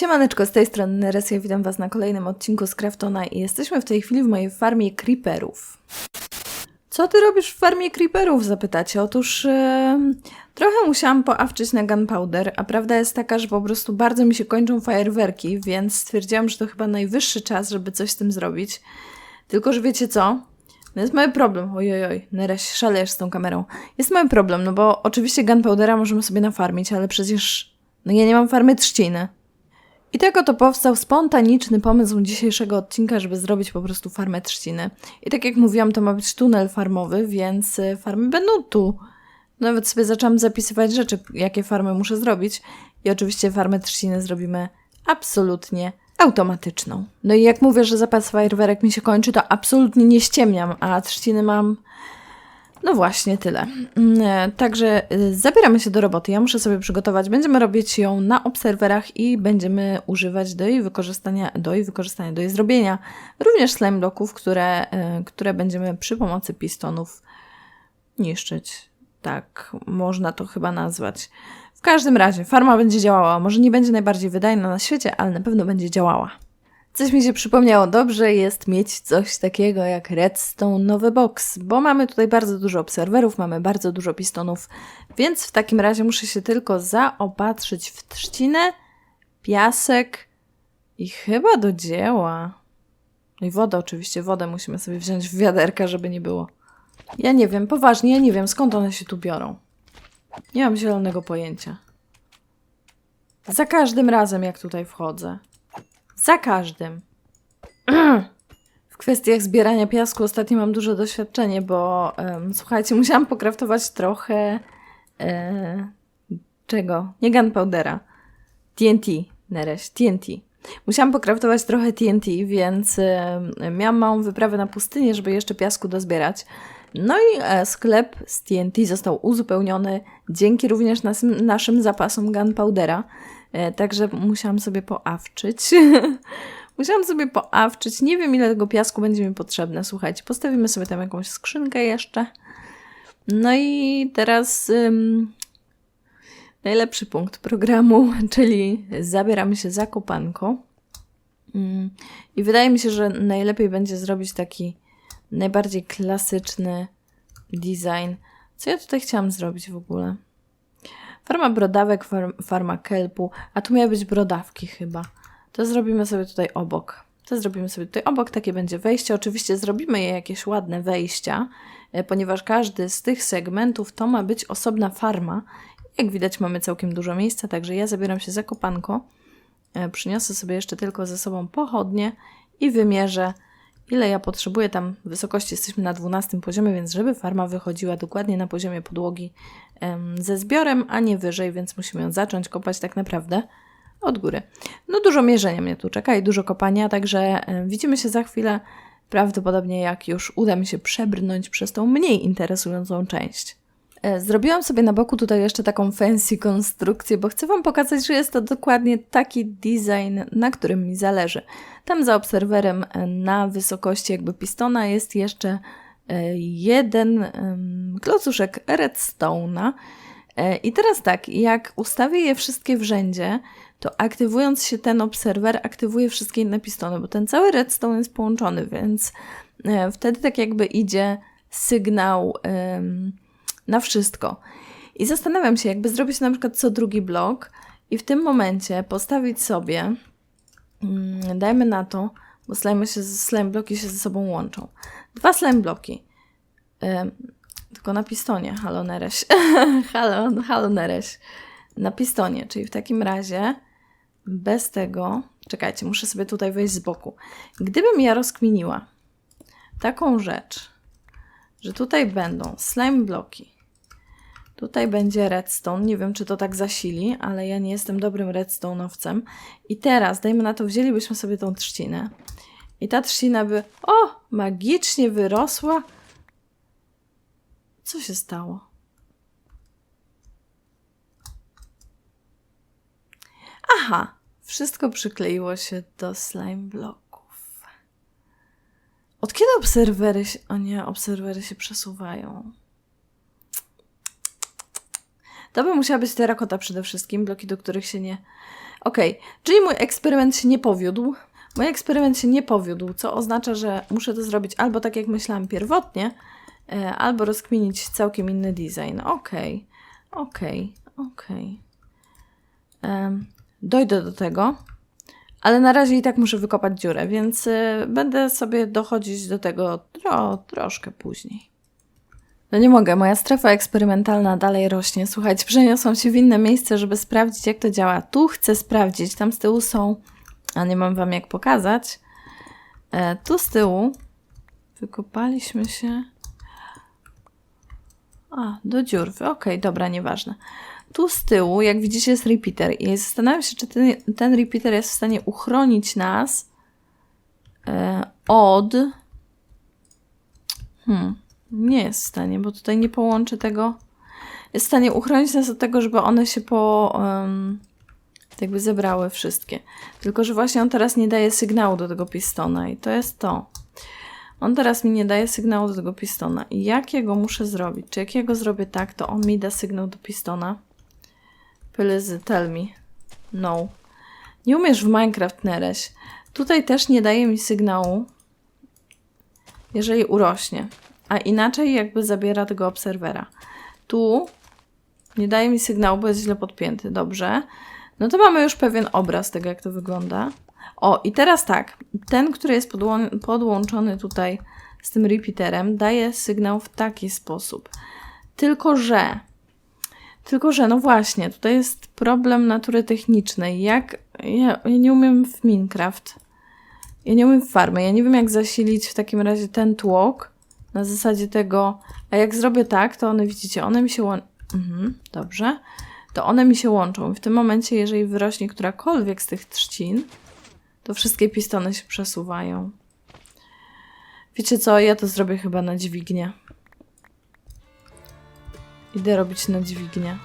Siemaneczko, z tej strony Neresia, witam Was na kolejnym odcinku z Craftona i jesteśmy w tej chwili w mojej farmie creeperów. Co ty robisz w farmie creeperów? Zapytacie. Otóż e, trochę musiałam poawczyć na gunpowder, a prawda jest taka, że po prostu bardzo mi się kończą fajerwerki, więc stwierdziłam, że to chyba najwyższy czas, żeby coś z tym zrobić. Tylko, że wiecie co? No jest mały problem. Ojojoj, Nereś, szalejesz z tą kamerą. Jest mały problem, no bo oczywiście gunpowdera możemy sobie nafarmić, ale przecież no ja nie mam farmy trzciny. I tak oto powstał spontaniczny pomysł dzisiejszego odcinka, żeby zrobić po prostu farmę trzciny. I tak jak mówiłam, to ma być tunel farmowy, więc y, farmy będą tu. Nawet sobie zaczęłam zapisywać rzeczy, jakie farmy muszę zrobić. I oczywiście farmę trzciny zrobimy absolutnie automatyczną. No i jak mówię, że zapas fajerwerek mi się kończy, to absolutnie nie ściemniam, a trzciny mam no właśnie, tyle. Mm, e, Także y, zabieramy się do roboty. Ja muszę sobie przygotować. Będziemy robić ją na obserwerach i będziemy używać do jej wykorzystania, do jej wykorzystania, do jej zrobienia również slime bloków, które, y, które będziemy przy pomocy pistonów niszczyć. Tak, można to chyba nazwać. W każdym razie, farma będzie działała. Może nie będzie najbardziej wydajna na świecie, ale na pewno będzie działała. Coś mi się przypomniało, dobrze jest mieć coś takiego jak Redstone Nowy Box, bo mamy tutaj bardzo dużo obserwerów, mamy bardzo dużo pistonów, więc w takim razie muszę się tylko zaopatrzyć w trzcinę, piasek i chyba do dzieła. No i wodę oczywiście, wodę musimy sobie wziąć w wiaderka, żeby nie było. Ja nie wiem, poważnie, ja nie wiem skąd one się tu biorą. Nie mam zielonego pojęcia. Za każdym razem jak tutaj wchodzę. Za każdym. W kwestiach zbierania piasku ostatnio mam duże doświadczenie, bo em, słuchajcie, musiałam pokraftować trochę e, czego? Nie gunpowdera. TNT, Nereś, TNT. Musiałam pokraftować trochę TNT, więc em, miałam małą wyprawę na pustynię, żeby jeszcze piasku dozbierać. No i e, sklep z TNT został uzupełniony dzięki również nas, naszym zapasom gunpowdera. E, Także musiałam sobie poawczyć. musiałam sobie poawczyć. Nie wiem, ile tego piasku będzie mi potrzebne. Słuchajcie, postawimy sobie tam jakąś skrzynkę jeszcze. No i teraz ym, najlepszy punkt programu, czyli zabieramy się za kopanko. Ym, I wydaje mi się, że najlepiej będzie zrobić taki najbardziej klasyczny design. Co ja tutaj chciałam zrobić w ogóle? Farma brodawek, farm, farma kelpu, a tu miały być brodawki chyba. To zrobimy sobie tutaj obok. To zrobimy sobie tutaj obok, takie będzie wejście. Oczywiście zrobimy je jakieś ładne wejścia, e, ponieważ każdy z tych segmentów to ma być osobna farma. Jak widać mamy całkiem dużo miejsca, także ja zabieram się za kopanko. E, Przyniosę sobie jeszcze tylko ze sobą pochodnie i wymierzę ile ja potrzebuję tam wysokości. Jesteśmy na 12 poziomie, więc żeby farma wychodziła dokładnie na poziomie podłogi ze zbiorem, a nie wyżej, więc musimy ją zacząć kopać tak naprawdę od góry. No dużo mierzenia mnie tu czeka i dużo kopania, także widzimy się za chwilę. Prawdopodobnie jak już uda mi się przebrnąć przez tą mniej interesującą część. E, Zrobiłam sobie na boku tutaj jeszcze taką fancy konstrukcję, bo chcę Wam pokazać, że jest to dokładnie taki design, na którym mi zależy. Tam za obserwerem e, na wysokości jakby pistona jest jeszcze jeden em, klocuszek redstone'a. E, I teraz tak, jak ustawię je wszystkie w rzędzie, to aktywując się ten obserwer, aktywuje wszystkie inne pistony, bo ten cały redstone jest połączony, więc e, wtedy tak jakby idzie sygnał na wszystko. I zastanawiam się, jakby zrobić na przykład co drugi blok i w tym momencie postawić sobie, mm, dajmy na to, bo slime, się, slime bloki się ze sobą łączą. Dwa slime bloki. Tylko na pistonie, halo Nereś. halo, halo Nereś. Na pistonie, czyli w takim razie bez tego, czekajcie, muszę sobie tutaj wejść z boku. Gdybym ja rozkminiła taką rzecz, że tutaj będą slime bloki, tutaj będzie redstone, nie wiem czy to tak zasili, ale ja nie jestem dobrym redstone'owcem. I teraz, dajmy na to, wzięlibyśmy sobie tą trzcinę i ta trzcina by, o, magicznie wyrosła. Co się stało? Aha, wszystko przykleiło się do slime bloków. Od kiedy obserwery się... O nie, obserwery się przesuwają. To by musiała być terakota przede wszystkim, bloki, do których się nie... Okej, czyli mój eksperyment się nie powiódł. Mój eksperyment się nie powiódł, co oznacza, że muszę to zrobić albo tak, jak myślałam pierwotnie, e, albo rozkminić całkiem inny design. Okej, okej, okej. Em, Dojdę do tego, ale na razie i tak muszę wykopać dziurę, więc y, będę sobie dochodzić do tego tro, troszkę później. No nie mogę, moja strefa eksperymentalna dalej rośnie. Słuchajcie, przeniosłam się w inne miejsce, żeby sprawdzić, jak to działa. Tu chcę sprawdzić, tam z tyłu są, a nie mam wam jak pokazać. E, tu z tyłu wykopaliśmy się. A, do dziur. Okej, dobra, nieważne. Tu z tyłu, jak widzicie, jest repeater i zastanawiam się, czy ten, ten repeater jest w stanie uchronić nas e, od... Hmm, nie jest w stanie, bo tutaj nie połączę tego. Jest w stanie uchronić nas od tego, żeby one się po... em, jakby zebrały wszystkie. Tylko, że właśnie on teraz nie daje sygnału do tego pistona i to jest to. On teraz mi nie daje sygnału do tego pistona. I jak muszę zrobić? Czy jak ja go zrobię tak, to on mi da sygnał do pistona? Please tell me. No. Nie umiesz w Minecraft, Nereś. Tutaj też nie daje mi sygnału, jeżeli urośnie. A inaczej jakby zabiera tego obserwera. Tu nie daje mi sygnału, bo jest źle podpięty. Dobrze. No to mamy już pewien obraz tego, jak to wygląda. O, i teraz tak. Ten, który jest podłączony tutaj z tym repeaterem, daje sygnał w taki sposób. Tylko, że tylko, że no właśnie, tutaj jest problem natury technicznej. Jak. Ja, ja nie umiem w Minecraft. Ja nie umiem w farmę. Ja nie wiem, jak zasilić w takim razie ten tłok na zasadzie tego. A jak zrobię tak, to one widzicie, one mi się łączą. Mhm, dobrze. To one mi się łączą. W tym momencie, jeżeli wyrośnie którakolwiek z tych trzcin, to wszystkie pistony się przesuwają. Wiecie co? Ja to zrobię chyba na dźwignię. Idę robić na dźwignię.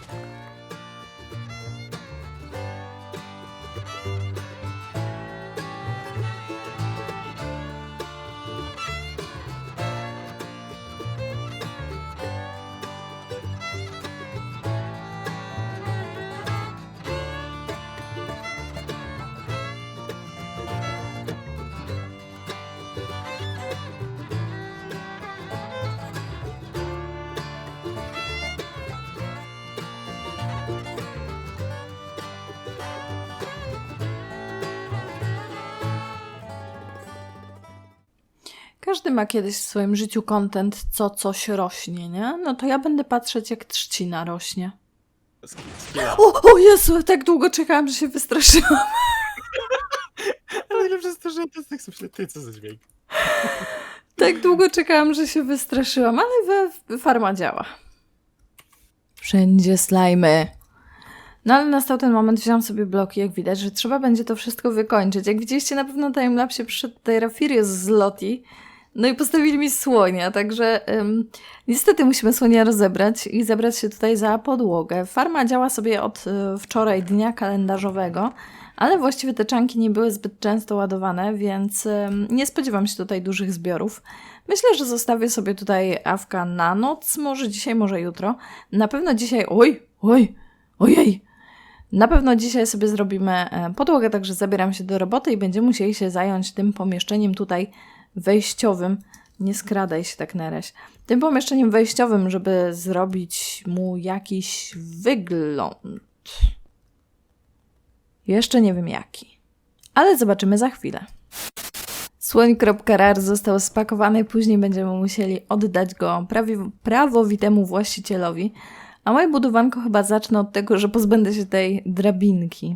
Każdy ma kiedyś w swoim życiu content, co coś rośnie, nie? No to ja będę patrzeć, jak trzcina rośnie. O, o Jezu, tak długo czekałam, że się wystraszyłam. Ale przez to, że to jest tak myślę, ty co za dźwięk. Tak długo czekałam, że się wystraszyłam, ale we, farma działa. Wszędzie slajmy. No ale nastał ten moment, wziąłam sobie bloki, jak widać, że trzeba będzie to wszystko wykończyć. Jak widzieliście na pewno na timelapsie przyszedł tutaj Rafirius z Loti, no i postawili mi słonia, także niestety musimy słonia rozebrać i zabrać się tutaj za podłogę. Farma działa sobie od y, wczoraj dnia kalendarzowego, ale właściwie te czanki nie były zbyt często ładowane, więc nie spodziewam się tutaj dużych zbiorów. Myślę, że zostawię sobie tutaj awka na noc, może dzisiaj, może jutro. Na pewno dzisiaj... Oj, oj, ojej! Na pewno dzisiaj sobie zrobimy e, podłogę, także zabieram się do roboty i będziemy musieli się zająć tym pomieszczeniem tutaj wejściowym. Nie skradaj się tak na razie. Tym pomieszczeniem wejściowym, żeby zrobić mu jakiś wygląd. Jeszcze nie wiem jaki. Ale zobaczymy za chwilę. Słoń.rar został spakowany, później będziemy musieli oddać go prawie, prawowitemu właścicielowi. A moje budowanko chyba zacznę od tego, że pozbędę się tej drabinki.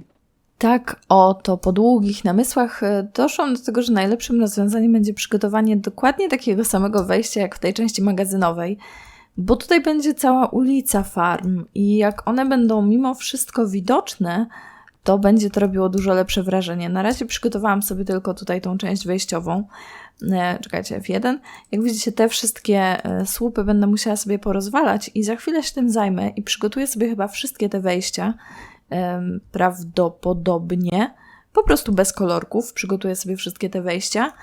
Tak oto po długich namysłach e, doszłam do tego, że najlepszym rozwiązaniem będzie przygotowanie dokładnie takiego samego wejścia jak w tej części magazynowej, bo tutaj będzie cała ulica farm i jak one będą mimo wszystko widoczne, to będzie to robiło dużo lepsze wrażenie. Na razie przygotowałam sobie tylko tutaj tą część wejściową. E, czekajcie, F1. Jak widzicie, te wszystkie e, słupy będę musiała sobie porozwalać i za chwilę się tym zajmę i przygotuję sobie chyba wszystkie te wejścia. Prawdopodobnie po prostu bez kolorków przygotuję sobie wszystkie te wejścia.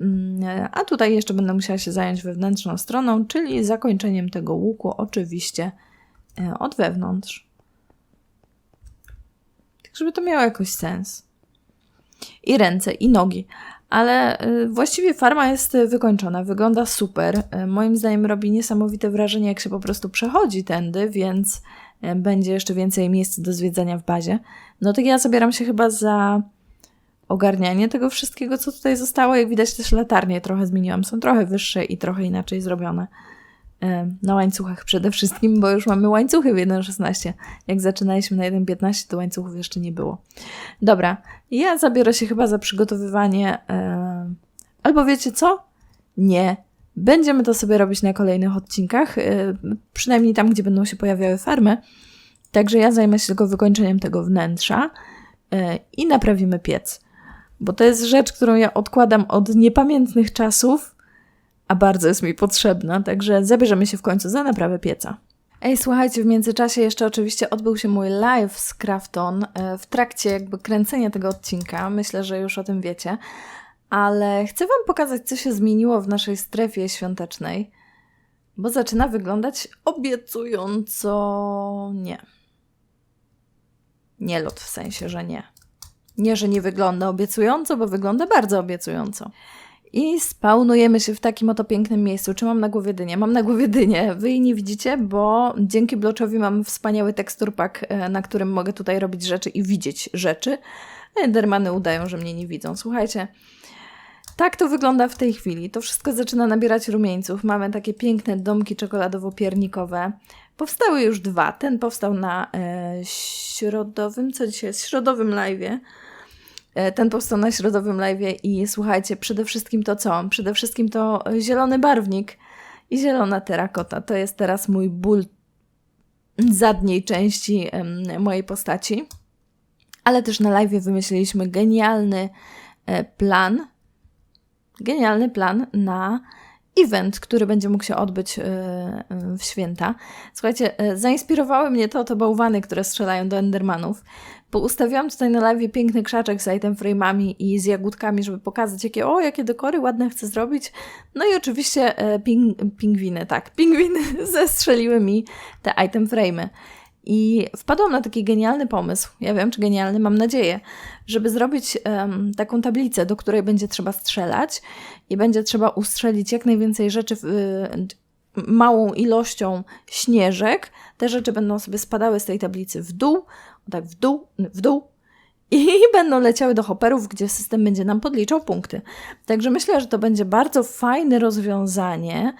Mm, A tutaj jeszcze będę musiała się zająć wewnętrzną stroną, czyli zakończeniem tego łuku, oczywiście e, od wewnątrz. żeby to miało jakoś sens. I ręce, i nogi. Ale y, właściwie farma jest y, wykończona, wygląda super. Y, Moim zdaniem robi niesamowite wrażenie, jak się po prostu przechodzi tędy, więc będzie jeszcze więcej miejsc do zwiedzania w bazie. No to ja zabieram się chyba za ogarnianie tego wszystkiego, co tutaj zostało. Jak widać też latarnie trochę zmieniłam. Są trochę wyższe i trochę inaczej zrobione. E, Na łańcuchach przede wszystkim, bo już mamy łańcuchy w 1.16. Jak zaczynaliśmy na 1.15, to łańcuchów jeszcze nie było. Dobra, ja zabiorę się chyba za przygotowywanie. E, albo wiecie co? Nie. Będziemy to sobie robić na kolejnych odcinkach, e, przynajmniej tam, gdzie będą się pojawiały farmy. Także ja zajmę się tylko wykończeniem tego wnętrza i naprawimy piec. Bo to jest rzecz, którą ja odkładam od niepamiętnych czasów, a bardzo jest mi potrzebna, także zabierzemy się w końcu za naprawę pieca. Ej, słuchajcie, w międzyczasie jeszcze oczywiście odbył się mój live z Crafton e, w trakcie jakby kręcenia tego odcinka. Myślę, że już o tym wiecie. Ale chcę Wam pokazać, co się zmieniło w naszej strefie świątecznej, bo zaczyna wyglądać obiecująco nie. Nie lot w sensie, że nie. Nie, że nie wygląda obiecująco, bo wygląda bardzo obiecująco. I spawnujemy się w takim oto pięknym miejscu. Czy mam na głowie dynię? Mam na głowie dynię. Wy jej nie widzicie, bo dzięki bloczowi mam wspaniały tekstur pack, e, na którym mogę tutaj robić rzeczy i widzieć rzeczy. Endermany udają, że mnie nie widzą. Słuchajcie, tak to wygląda w tej chwili. To wszystko zaczyna nabierać rumieńców. Mamy takie piękne domki czekoladowo-piernikowe. Powstały już dwa. Ten powstał na e, środowym, co dzisiaj jest? Środowym live'ie. E, Ten powstał na środowym live'ie i słuchajcie, przede wszystkim to co? Przede wszystkim to zielony barwnik i zielona terakota. To jest teraz mój ból zadniej części mojej postaci. Ale też na live'ie wymyśliliśmy genialny e, plan, genialny plan na event, który będzie mógł się odbyć e, e, w święta. Słuchajcie, e, zainspirowały mnie to, to bałwany, które strzelają do Endermanów, bo ustawiłam tutaj na live piękny krzaczek z item frame'ami i z jagódkami, żeby pokazać, jakie, o, jakie dekory ładne chcę zrobić. No i oczywiście e, ping, pingwiny, tak, pingwiny zestrzeliły mi te item frame'y. I wpadłam na taki genialny pomysł, ja wiem, czy genialny, mam nadzieję, żeby zrobić em, taką tablicę, do której będzie trzeba strzelać i będzie trzeba ustrzelić jak najwięcej rzeczy w, y, małą ilością śnieżek. Te rzeczy będą sobie spadały z tej tablicy w dół, tak w dół, w dół i będą leciały do hopperów, gdzie system będzie nam podliczał punkty. Także myślę, że to będzie bardzo fajne rozwiązanie.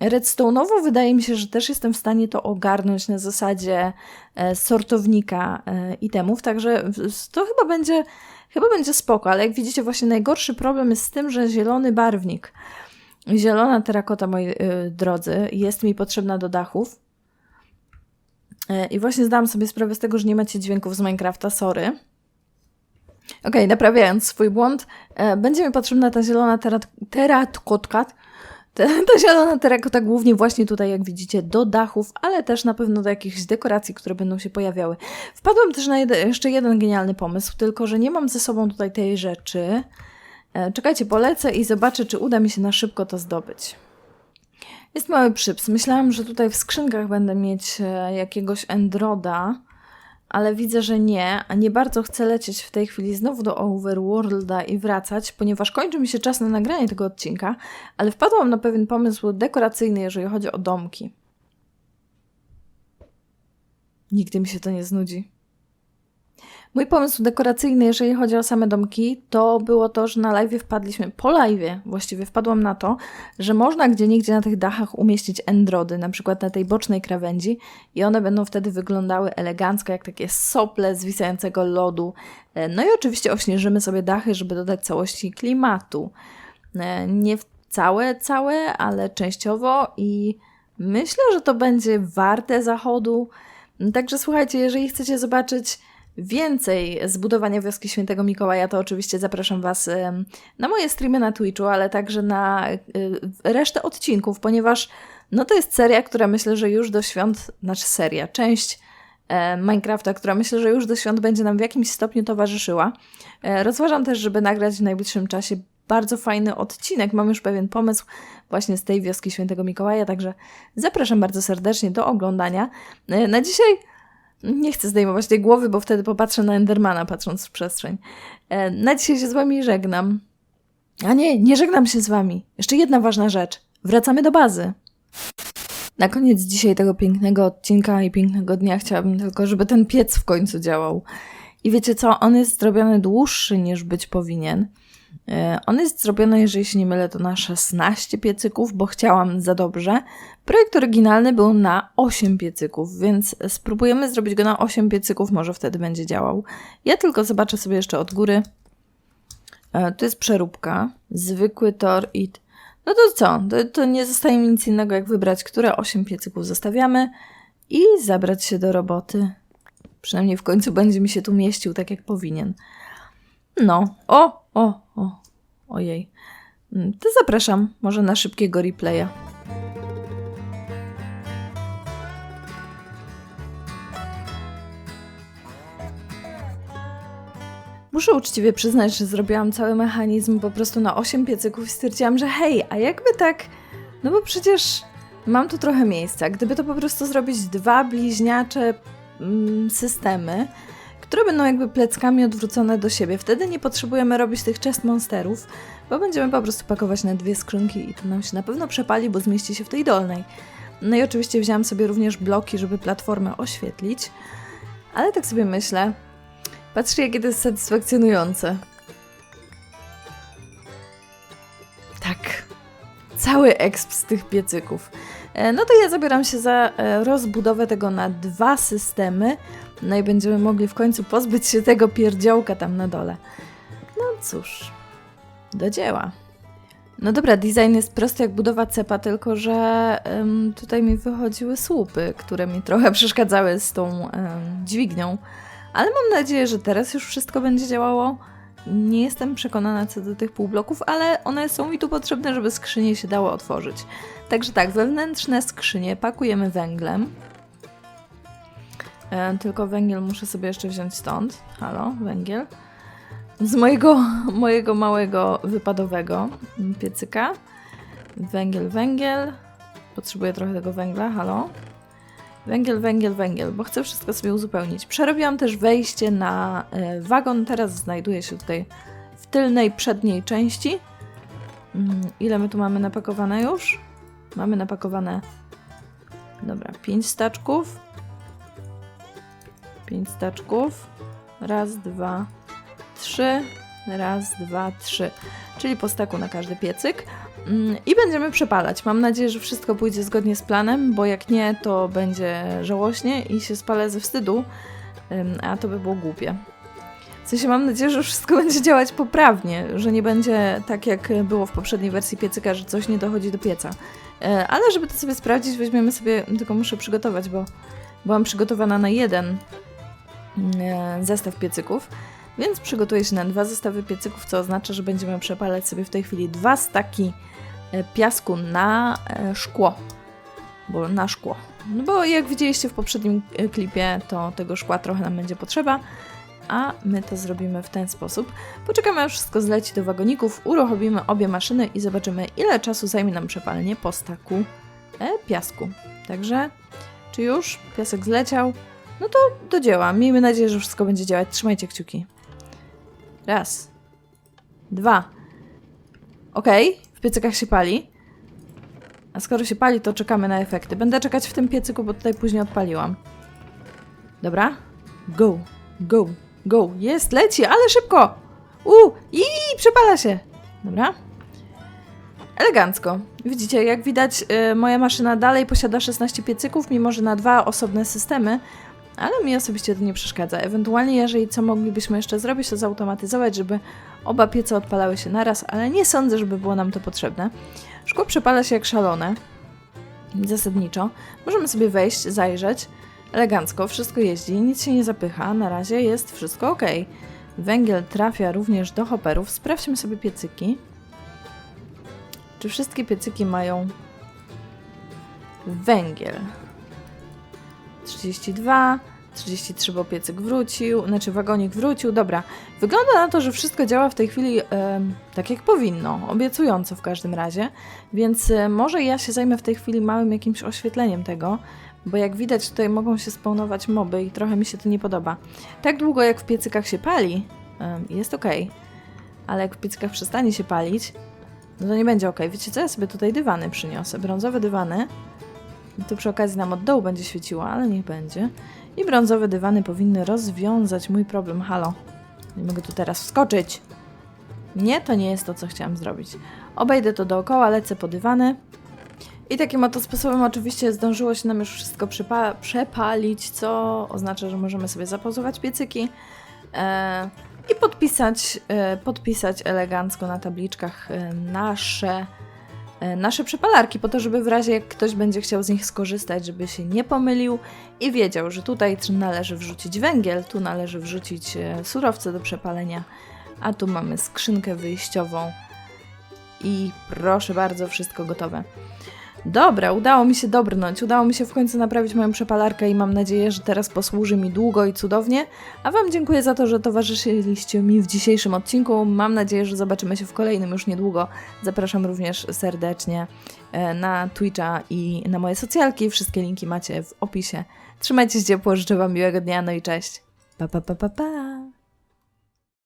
Redstone'owo wydaje mi się, że też jestem w stanie to ogarnąć na zasadzie e, sortownika e, itemów, także to chyba będzie, chyba będzie spoko, ale jak widzicie właśnie najgorszy problem jest z tym, że zielony barwnik, zielona terakota, moi y, drodzy, jest mi potrzebna do dachów. E, I właśnie zdałam sobie sprawę z tego, że nie macie dźwięków z Minecrafta, sorry. Okej, naprawiając swój błąd, e, będzie mi potrzebna ta zielona terat- terakotka, ta, ta zielona terakota głównie właśnie tutaj, jak widzicie, do dachów, ale też na pewno do jakichś dekoracji, które będą się pojawiały. Wpadłam też na jeszcze jeden genialny pomysł, tylko że nie mam ze sobą tutaj tej rzeczy. E, Czekajcie, polecę i zobaczę, czy uda mi się na szybko to zdobyć. Jest mały przyps. Myślałam, że tutaj w skrzynkach będę mieć e, jakiegoś Endroda, ale widzę, że nie, a nie bardzo chcę lecieć w tej chwili znowu do Overworlda i wracać, ponieważ kończy mi się czas na nagranie tego odcinka, ale wpadłam na pewien pomysł dekoracyjny, jeżeli chodzi o domki. Nigdy mi się to nie znudzi. Mój pomysł dekoracyjny, jeżeli chodzi o same domki, to było to, że na live wpadliśmy, po live właściwie wpadłam na to, że można gdzie niegdzie na tych dachach umieścić endrody, na przykład na tej bocznej krawędzi i one będą wtedy wyglądały elegancko, jak takie sople zwisającego lodu. E, No i oczywiście ośnieżymy sobie dachy, żeby dodać całości klimatu. E, Nie całe, całe, ale częściowo i myślę, że to będzie warte zachodu. Także słuchajcie, jeżeli chcecie zobaczyć więcej zbudowania wioski Świętego Mikołaja, to oczywiście zapraszam Was na moje streamy na Twitchu, ale także na y, resztę odcinków, ponieważ no to jest seria, która myślę, że już do świąt, znaczy seria, część e, Minecrafta, która myślę, że już do świąt będzie nam w jakimś stopniu towarzyszyła. E, Rozważam też, żeby nagrać w najbliższym czasie bardzo fajny odcinek. Mam już pewien pomysł właśnie z tej wioski Świętego Mikołaja, także zapraszam bardzo serdecznie do oglądania. E, Na dzisiaj Nie chcę zdejmować tej głowy, bo wtedy popatrzę na Endermana, patrząc w przestrzeń. E, na dzisiaj się z wami żegnam. A nie, nie żegnam się z wami. Jeszcze jedna ważna rzecz. Wracamy do bazy. Na koniec dzisiaj tego pięknego odcinka i pięknego dnia chciałabym tylko, żeby ten piec w końcu działał. I wiecie co? On jest zrobiony dłuższy niż być powinien. E, On jest zrobiony, jeżeli się nie mylę, to na 16 piecyków, bo chciałam za dobrze. Projekt oryginalny był na 8 piecyków, więc spróbujemy zrobić go na 8 piecyków, może wtedy będzie działał. Ja tylko zobaczę sobie jeszcze od góry. E, To jest przeróbka, zwykły tor i... No to co? To, to nie zostaje mi nic innego, jak wybrać, które 8 piecyków zostawiamy i zabrać się do roboty. Przynajmniej w końcu będzie mi się tu mieścił tak, jak powinien. No, o, o, o, ojej. Mm, To zapraszam może na szybkiego replaya. Muszę uczciwie przyznać, że zrobiłam cały mechanizm po prostu na 8 piecyków i stwierdziłam, że hej, a jakby tak, no bo przecież mam tu trochę miejsca. Gdyby to po prostu zrobić dwa bliźniacze systemy, które będą jakby pleckami odwrócone do siebie. Wtedy nie potrzebujemy robić tych chest monsterów, bo będziemy po prostu pakować na dwie skrzynki i to nam się na pewno przepali, bo zmieści się w tej dolnej. No i oczywiście wzięłam sobie również bloki, żeby platformę oświetlić, ale tak sobie myślę, patrzcie jakie to jest satysfakcjonujące. Tak, cały exp z tych piecyków. E, No to ja zabieram się za e, rozbudowę tego na dwa systemy, no i będziemy mogli w końcu pozbyć się tego pierdziołka tam na dole. No cóż, do dzieła. No dobra, design jest prosty jak budowa cepa, tylko że em, tutaj mi wychodziły słupy, które mi trochę przeszkadzały z tą em, dźwignią. Ale mam nadzieję, że teraz już wszystko będzie działało. Nie jestem przekonana co do tych półbloków, ale one są mi tu potrzebne, żeby skrzynie się dało otworzyć. Także tak, wewnętrzne skrzynie pakujemy węglem. E, tylko węgiel muszę sobie jeszcze wziąć stąd. Halo, węgiel. Z mojego, mojego małego wypadowego piecyka. Węgiel, węgiel. Potrzebuję trochę tego węgla, halo. Węgiel, węgiel, węgiel, bo chcę wszystko sobie uzupełnić. Przerobiłam też wejście na e, wagon. Teraz znajduje się tutaj w tylnej, przedniej części. Mm, Ile my tu mamy napakowane już? Mamy napakowane. Dobra, 5 staczków. 5 staczków. Raz, dwa, trzy. Raz, dwa, trzy. Czyli po staku na każdy piecyk. Mm, I będziemy przepalać. Mam nadzieję, że wszystko pójdzie zgodnie z planem, bo jak nie, to będzie żałośnie i się spalę ze wstydu, a to by było głupie. W sensie mam nadzieję, że wszystko będzie działać poprawnie, że nie będzie tak jak było w poprzedniej wersji piecyka, że coś nie dochodzi do pieca. E, Ale żeby to sobie sprawdzić, weźmiemy sobie, tylko muszę przygotować, bo byłam przygotowana na jeden e, zestaw piecyków, więc przygotuję się na dwa zestawy piecyków, co oznacza, że będziemy przepalać sobie w tej chwili dwa staki e, piasku na e, szkło. Bo na szkło. No bo jak widzieliście w poprzednim e, klipie, to tego szkła trochę nam będzie potrzeba, a my to zrobimy w ten sposób. Poczekamy aż wszystko zleci do wagoników, uruchomimy obie maszyny i zobaczymy ile czasu zajmie nam przepalenie po staku piasku. Także, czy już piasek zleciał? No to do dzieła. Miejmy nadzieję, że wszystko będzie działać. Trzymajcie kciuki. Raz. Dwa. Okej, w piecykach się pali. A skoro się pali, to czekamy na efekty. Będę czekać w tym piecyku, bo tutaj później odpaliłam. Dobra. Go, go, go. Jest, leci, ale szybko. U, i przepala się. Dobra. Elegancko. Widzicie, jak widać, y, moja maszyna dalej posiada 16 piecyków, mimo że na dwa osobne systemy, ale mi osobiście to nie przeszkadza. Ewentualnie, jeżeli co moglibyśmy jeszcze zrobić, to zautomatyzować, żeby oba piece odpalały się naraz, ale nie sądzę, żeby było nam to potrzebne. Szkło przepala się jak szalone, zasadniczo. Możemy sobie wejść, zajrzeć. Elegancko, wszystko jeździ, nic się nie zapycha, na razie jest wszystko ok. Węgiel trafia również do hopperów. Sprawdźmy sobie piecyki. Czy wszystkie piecyki mają węgiel? 32, 33, bo piecyk wrócił, znaczy wagonik wrócił. Dobra, wygląda na to, że wszystko działa w tej chwili em, tak jak powinno, obiecująco w każdym razie, więc e, może ja się zajmę w tej chwili małym jakimś oświetleniem tego. bo jak widać tutaj mogą się spawnować moby i trochę mi się to nie podoba. Tak długo jak w piecykach się pali, em, jest ok, ale jak w piecykach przestanie się palić, no to nie będzie ok. Wiecie co, ja sobie tutaj dywany przyniosę, brązowe dywany. To przy okazji nam od dołu będzie świeciło, ale niech będzie. I brązowe dywany powinny rozwiązać mój problem. Halo, nie mogę tu teraz wskoczyć. Nie, to nie jest to, co chciałam zrobić. Obejdę to dookoła, lecę po dywany. I takim oto sposobem oczywiście zdążyło się nam już wszystko przepalić, co oznacza, że możemy sobie zapauzować piecyki e, i podpisać, e, podpisać elegancko na tabliczkach e, nasze, nasze przepalarki, po to, żeby w razie jak ktoś będzie chciał z nich skorzystać, żeby się nie pomylił i wiedział, że tutaj należy wrzucić węgiel, tu należy wrzucić e, surowce do przepalenia, a tu mamy skrzynkę wyjściową i proszę bardzo, wszystko gotowe. Dobra, udało mi się dobrnąć, udało mi się w końcu naprawić moją przepalarkę i mam nadzieję, że teraz posłuży mi długo i cudownie. A Wam dziękuję za to, że towarzyszyliście mi w dzisiejszym odcinku. Mam nadzieję, że zobaczymy się w kolejnym już niedługo. Zapraszam również serdecznie e, na Twitcha i na moje socjalki. Wszystkie linki macie w opisie. Trzymajcie się ciepło, życzę Wam miłego dnia, no i cześć. Pa, pa, pa, pa, pa.